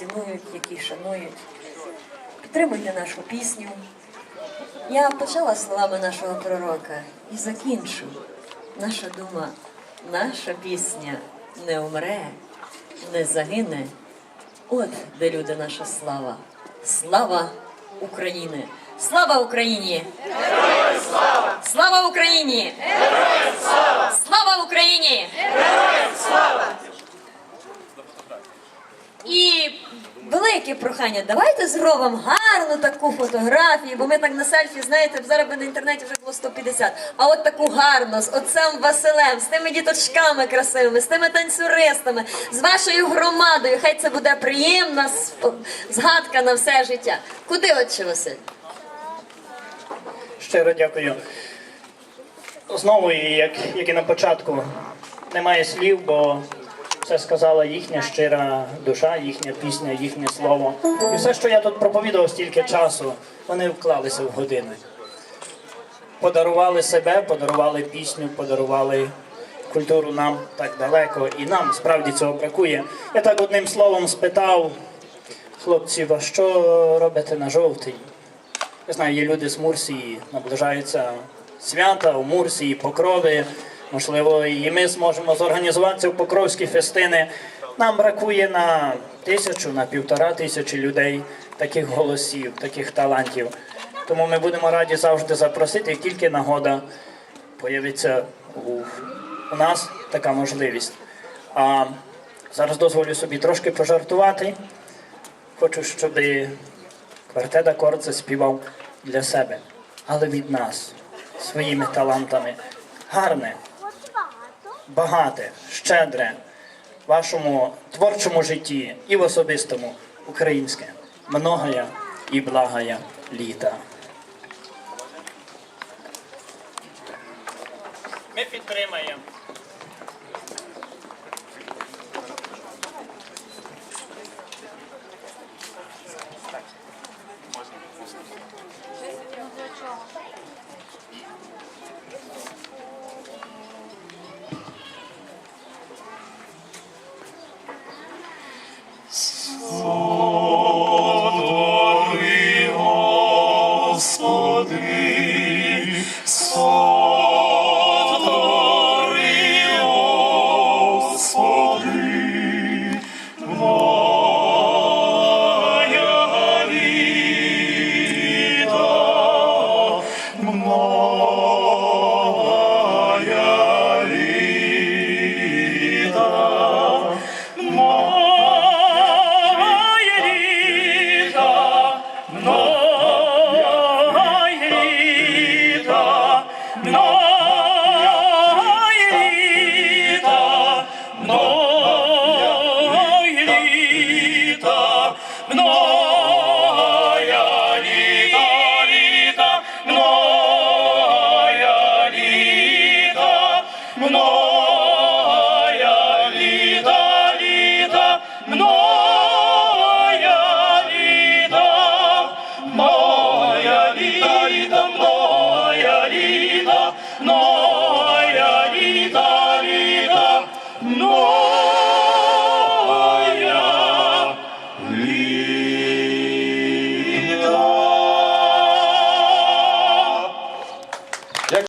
цінують, які шанують. Підтримуйте нашу пісню. Я почала словами нашого пророка і закінчу. Наша дума, наша пісня не умре, не загине. От де люди наша слава. Слава України! Слава Україні! Героям слава! Слава Україні! Героям слава! Слава Україні! Героям слава! І велике прохання, давайте зробимо гарну таку фотографію, бо ми так на сельфі, знаєте, зараз би на інтернеті вже було 150. А от таку гарну з отцем Василем, з тими діточками красивими, з тими танцюристами, з вашою громадою. Хай це буде приємна згадка на все життя. Куди отче Василь? Щиро дякую. Знову, як, як і на початку, немає слів, бо все сказала їхня щира душа, їхня пісня, їхнє слово. І все, що я тут проповідав стільки часу, вони вклалися в години. Подарували себе, подарували пісню, подарували культуру нам так далеко, і нам справді цього бракує. Я так одним словом спитав хлопців, а що робите на жовтий? Я знаю, є люди з Мурсії, наближаються свята у Мурсії, Покрови. Можливо, і ми зможемо зорганізуватися в Покровські фестини. Нам бракує на тисячу, на півтора тисячі людей таких голосів, таких талантів. Тому ми будемо раді завжди запросити, як тільки нагода появиться у, у нас така можливість. А зараз дозволю собі трошки пожартувати. Хочу, щоб квартет акорд заспівав для себе, але від нас, своїми талантами. Гарне, багате, щедре в вашому творчому житті і в особистому українське многоя і благая літа. Ми підтримаємо. Можна Amen. No!